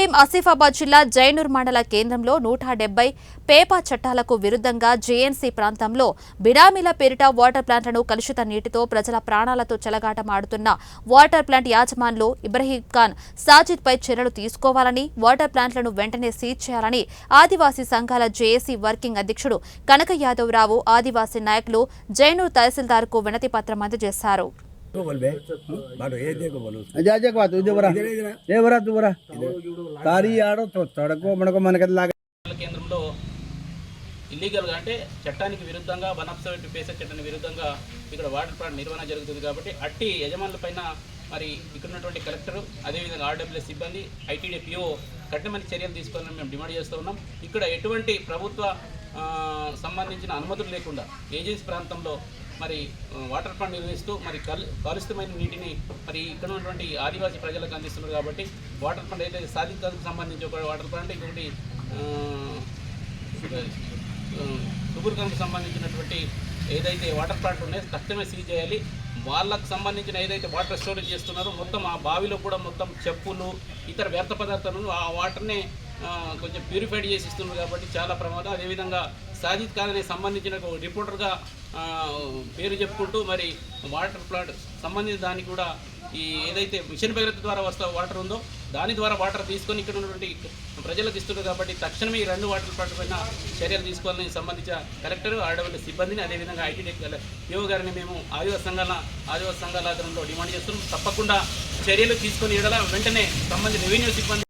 భీం ఆసిఫాబాద్ జిల్లా జైనూర్ మండల కేంద్రంలో నూట డెబ్బై పేపా చట్టాలకు విరుద్ధంగా జేఎన్సీ ప్రాంతంలో బిడామిల పేరిట వాటర్ ప్లాంట్లను కలుషిత నీటితో ప్రజల ప్రాణాలతో చెలగాటమాడుతున్న వాటర్ ప్లాంట్ యాజమాన్లు ఇబ్రహీం ఖాన్ సాజిద్ పై చర్యలు తీసుకోవాలని వాటర్ ప్లాంట్లను వెంటనే సీజ్ చేయాలని ఆదివాసీ సంఘాల జేఏసీ వర్కింగ్ అధ్యక్షుడు కనక యాదవ్ రావు ఆదివాసీ నాయకులు జైనూర్ తహసీల్దార్కు వినతి పత్రం అందజేశారు. ಜಾಜಕ್ಕೆ ಬಾತು ಇದೆ కేంద్రంలో ఇల్లీగల్గా అంటే చట్టానికి విరుద్ధంగా వనప్సైట్ పేసే చట్టానికి విరుద్ధంగా ఇక్కడ వాటర్ ప్లాంట్ నిర్వహణ జరుగుతుంది కాబట్టి అట్టి యజమానులపైన మరి ఇక్కడ ఉన్నటువంటి కలెక్టర్ అదేవిధంగా ఆర్డబ్ల్యూఎస్ సిబ్బంది ఐటీడీపీఓ కఠినమైన చర్యలు తీసుకోవాలని మేము డిమాండ్ చేస్తూ ఉన్నాం. ఇక్కడ ఎటువంటి ప్రభుత్వ సంబంధించిన అనుమతులు లేకుండా ఏజెన్సీ ప్రాంతంలో మరి వాటర్ ఫండ్ నిర్వహిస్తూ మరి కలు కలుషితమైన నీటిని మరి ఇక్కడ ఉన్నటువంటి ఆదివాసీ ప్రజలకు అందిస్తున్నారు కాబట్టి వాటర్ ప్లాంట్ అయితే సాధికారకు సంబంధించి ఒక వాటర్ ప్లాంట్ ఇంకొకటి సుబుర్గంకు సంబంధించినటువంటి ఏదైతే వాటర్ ప్లాంట్ ఉన్నాయో తక్షణమే సీజ్ చేయాలి. వాళ్ళకు సంబంధించిన ఏదైతే వాటర్ స్టోరేజ్ చేస్తున్నారో మొత్తం ఆ బావిలో కూడా మొత్తం చెప్పులు ఇతర వ్యర్థ పదార్థాలను ఆ వాటర్నే కొంచెం ప్యూరిఫైడ్ చేసి ఇస్తున్నారు కాబట్టి చాలా ప్రమాదం. అదేవిధంగా సాజిద్ ఖాన్ అనే సంబంధించిన ఒక రిపోర్టర్గా పేరు చెప్పుకుంటూ మరి వాటర్ ప్లాంట్ సంబంధించిన దానికి కూడా ఈ ఏదైతే మిషన్ భగీరథ ద్వారా వస్తా వాటర్ ఉందో దాని ద్వారా వాటర్ తీసుకొని ఇక్కడ ఉన్నటువంటి ప్రజలకు ఇస్తున్నారు కాబట్టి తక్షణమే ఈ రెండు వాటర్ ప్లాంట్ పైన చర్యలు తీసుకోవాలని సంబంధించిన కలెక్టర్ ఆడవాళ్ళ సిబ్బందిని అదేవిధంగా ఐటీ పిఓ గారిని మేము ఆదివాస సంఘాల ఆదివాస సంఘాల ఆధ్వర్యంలో డిమాండ్ చేస్తున్నాం. తప్పకుండా చర్యలు తీసుకొని ఎడల వెంటనే సంబంధించిన రెవెన్యూ సిబ్బంది